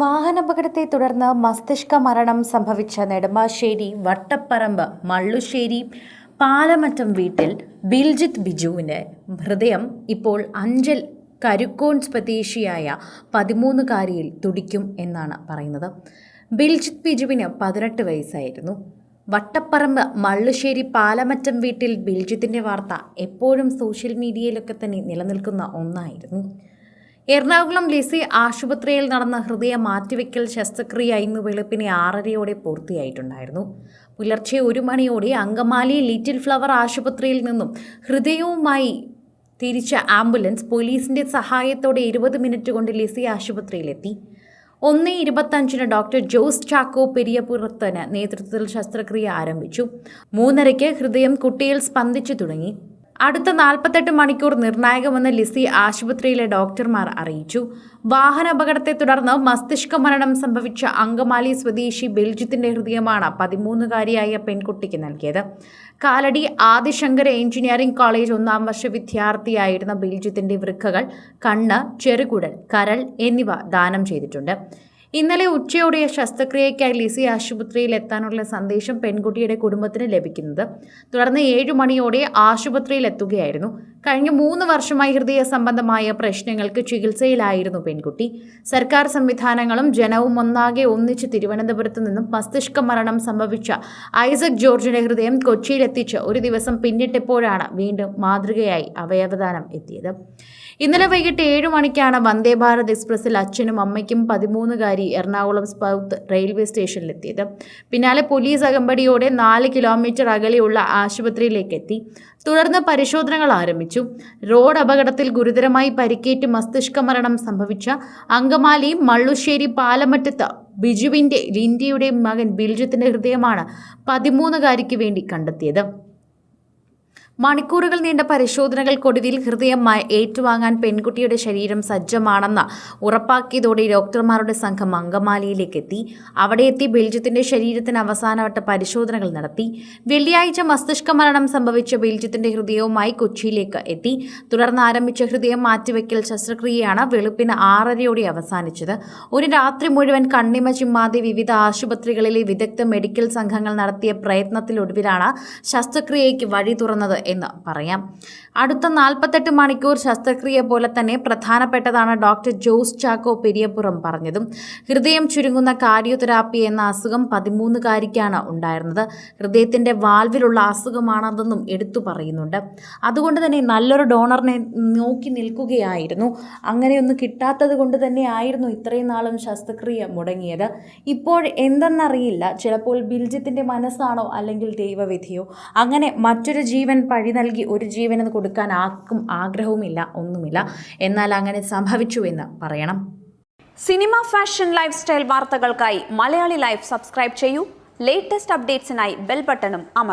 വാഹനാപകടത്തെ തുടർന്ന് മസ്തിഷ്ക മരണം സംഭവിച്ച നെടുമ്പാശ്ശേരി വട്ടപ്പറമ്പ് മള്ളുശ്ശേരി പാലമറ്റം വീട്ടിൽ ബിൽജിത്ത് ബിജുവിന് ഹൃദയം ഇപ്പോൾ അഞ്ചൽ കരുക്കോൺ സ്വദേശിയായ പതിമൂന്നുകാരിയിൽ തുടിക്കും എന്നാണ് പറയുന്നത്. ബിൽജിത്ത് ബിജുവിന് പതിനെട്ട് വയസ്സായിരുന്നു. വട്ടപ്പറമ്പ് മള്ളുശ്ശേരി പാലമറ്റം വീട്ടിൽ ബിൽജിത്തിന്റെ വാർത്ത എപ്പോഴും സോഷ്യൽ മീഡിയയിലൊക്കെ തന്നെ നിലനിൽക്കുന്ന ഒന്നായിരുന്നു. എറണാകുളം ലിസി ആശുപത്രിയിൽ നടന്ന ഹൃദയ മാറ്റിവെക്കൽ ശസ്ത്രക്രിയ ഇന്ന് വെളുപ്പിനെ ആറരയോടെ പൂർത്തിയായിട്ടുണ്ടായിരുന്നു. പുലർച്ചെ ഒരു മണിയോടെ അങ്കമാലി ലിറ്റിൽ ഫ്ലവർ ആശുപത്രിയിൽ നിന്നും ഹൃദയവുമായി തിരിച്ച ആംബുലൻസ് പോലീസിന്റെ സഹായത്തോടെ ഇരുപത് മിനിറ്റ് കൊണ്ട് ലിസി ആശുപത്രിയിലെത്തി. ഒന്ന് ഇരുപത്തഞ്ചിന് ഡോക്ടർ ജോസ് ചാക്കോ പെരിയപുറത്തിന് നേതൃത്വത്തിൽ ശസ്ത്രക്രിയ ആരംഭിച്ചു. മൂന്നരയ്ക്ക് ഹൃദയം കുട്ടിയിൽ സ്പന്ദിച്ചു തുടങ്ങി. അടുത്ത നാൽപ്പത്തെട്ട് മണിക്കൂർ നിർണായകമെന്ന് ലിസി ആശുപത്രിയിലെ ഡോക്ടർമാർ അറിയിച്ചു. വാഹനാപകടത്തെ തുടർന്ന് മസ്തിഷ്ക മരണം സംഭവിച്ച അങ്കമാലി സ്വദേശി ബെൽജിത്തിന്റെ ഹൃദയമാണ് പതിമൂന്നുകാരിയായ പെൺകുട്ടിക്ക് നൽകിയത്. കാലടി ആദിശങ്കര എഞ്ചിനീയറിംഗ് കോളേജ് ഒന്നാം വർഷ വിദ്യാർത്ഥിയായിരുന്ന ബെൽജിത്തിന്റെ വൃക്കകൾ കണ്ണ് ചെറുകുടൽ കരൾ എന്നിവ ദാനം ചെയ്തിട്ടുണ്ട്. ഇന്നലെ ഉച്ചയോടെ ശസ്ത്രക്രിയയ്ക്കായി ലിസി ആശുപത്രിയിൽ എത്താനുള്ള സന്ദേശം പെൺകുട്ടിയുടെ കുടുംബത്തിന് ലഭിക്കുന്നത്. തുടർന്ന് ഏഴു മണിയോടെ ആശുപത്രിയിൽ എത്തുകയായിരുന്നു. കഴിഞ്ഞ മൂന്ന് വർഷമായി ഹൃദയ സംബന്ധമായ പ്രശ്നങ്ങൾക്ക് ചികിത്സയിലായിരുന്നു പെൺകുട്ടി. സർക്കാർ സംവിധാനങ്ങളും ജനവും ഒന്നാകെ ഒന്നിച്ച് തിരുവനന്തപുരത്ത് നിന്നും മസ്തിഷ്ക മരണം സംഭവിച്ച ഐസക് ജോർജിന്റെ ഹൃദയം കൊച്ചിയിലെത്തിച്ച് ഒരു ദിവസം പിന്നിട്ടപ്പോഴാണ് വീണ്ടും മാതൃകയായി അവയവദാനം എത്തിയത്. ഇന്നലെ വൈകിട്ട് ഏഴു മണിക്കാണ് വന്ദേ ഭാരത് എക്സ്പ്രസിൽ അച്ഛനും അമ്മയ്ക്കും പതിമൂന്നുകാരി എറണാകുളം സൗത്ത് റെയിൽവേ സ്റ്റേഷനിലെത്തിയത്. പിന്നാലെ പോലീസ് അകമ്പടിയോടെ നാല് കിലോമീറ്റർ അകലെയുള്ള ആശുപത്രിയിലേക്ക് എത്തി തുടർന്ന് പരിശോധനകൾ ആരംഭിച്ചു. റോഡ് അപകടത്തിൽ ഗുരുതരമായി പരിക്കേറ്റ് മസ്തിഷ്ക മരണം സംഭവിച്ച അങ്കമാലി മള്ളുശ്ശേരി പാലമറ്റത്ത് ബിജുവിന്റെ ലിൻഡിയുടെ മകൻ ബിൽജിത്തിന്റെ ഹൃദയമാണ് പതിമൂന്നുകാരിക്ക് വേണ്ടി കണ്ടെത്തിയത്. മണിക്കൂറുകൾ നീണ്ട പരിശോധനകൾക്കൊടുവിൽ ഹൃദയം ഏറ്റുവാങ്ങാൻ പെൺകുട്ടിയുടെ ശരീരം സജ്ജമാണെന്ന് ഉറപ്പാക്കിയതോടെ ഡോക്ടർമാരുടെ സംഘം അങ്കമാലിയിലേക്ക് എത്തി അവിടെ എത്തി ബെൽജിത്തിന്റെ ശരീരത്തിന് അവസാനവട്ട പരിശോധനകൾ നടത്തി. വെള്ളിയാഴ്ച മസ്തിഷ്ക മരണം സംഭവിച്ച ബെൽജിത്തിന്റെ ഹൃദയവുമായി കൊച്ചിയിലേക്ക് എത്തി. തുടർന്ന് ആരംഭിച്ച ഹൃദയം മാറ്റിവെക്കൽ ശസ്ത്രക്രിയയാണ് വെളുപ്പിന് ആറരയോടെ അവസാനിച്ചത്. ഒരു രാത്രി മുഴുവൻ കണ്ണിമ ചിമ്മാതെ വിവിധ ആശുപത്രികളിലെ വിദഗ്ധ മെഡിക്കൽ സംഘങ്ങൾ നടത്തിയ പ്രയത്നത്തിലൊടുവിലാണ് ശസ്ത്രക്രിയയ്ക്ക് വഴി തുറന്നത് എന്ന് പറയാം. അടുത്ത നാൽപ്പത്തെട്ട് മണിക്കൂർ ശസ്ത്രക്രിയ പോലെ തന്നെ പ്രധാനപ്പെട്ടതാണ് ഡോക്ടർ ജോസ് ചാക്കോ പെരിയപ്പുറം പറഞ്ഞതും. ഹൃദയം ചുരുങ്ങുന്ന കാർഡിയോതെറാപ്പി എന്ന അസുഖം പതിമൂന്നുകാരിക്കാണ് ഉണ്ടായിരുന്നത്. ഹൃദയത്തിന്റെ വാൽവിലുള്ള അസുഖമാണതെന്നും എടുത്തു പറയുന്നുണ്ട്. അതുകൊണ്ട് തന്നെ നല്ലൊരു ഡോണറിനെ നോക്കി നിൽക്കുകയായിരുന്നു. അങ്ങനെയൊന്നും കിട്ടാത്തത് കൊണ്ട് തന്നെ ആയിരുന്നു ഇത്രയും നാളും ശസ്ത്രക്രിയ മുടങ്ങിയത്. ഇപ്പോൾ എന്തെന്നറിയില്ല. ചിലപ്പോൾ ബിൽജിത്തിന്റെ മനസ്സാണോ അല്ലെങ്കിൽ ദൈവവിധിയോ. അങ്ങനെ മറ്റൊരു ജീവൻ പഴി നൽകി ഒരു ജീവന് കൊടുക്കാൻ ആർക്കും ആഗ്രഹവുമില്ല ഒന്നുമില്ല. എന്നാൽ അങ്ങനെ സംഭവിച്ചു എന്ന് പറയണം. സിനിമ ഫാഷൻ ലൈഫ് സ്റ്റൈൽ വാർത്തകൾക്കായി മലയാളി ലൈഫ് സബ്സ്ക്രൈബ് ചെയ്യൂ. ലേറ്റസ്റ്റ് അപ്ഡേറ്റ്സിനായി ബെൽ ബട്ടണും അമർ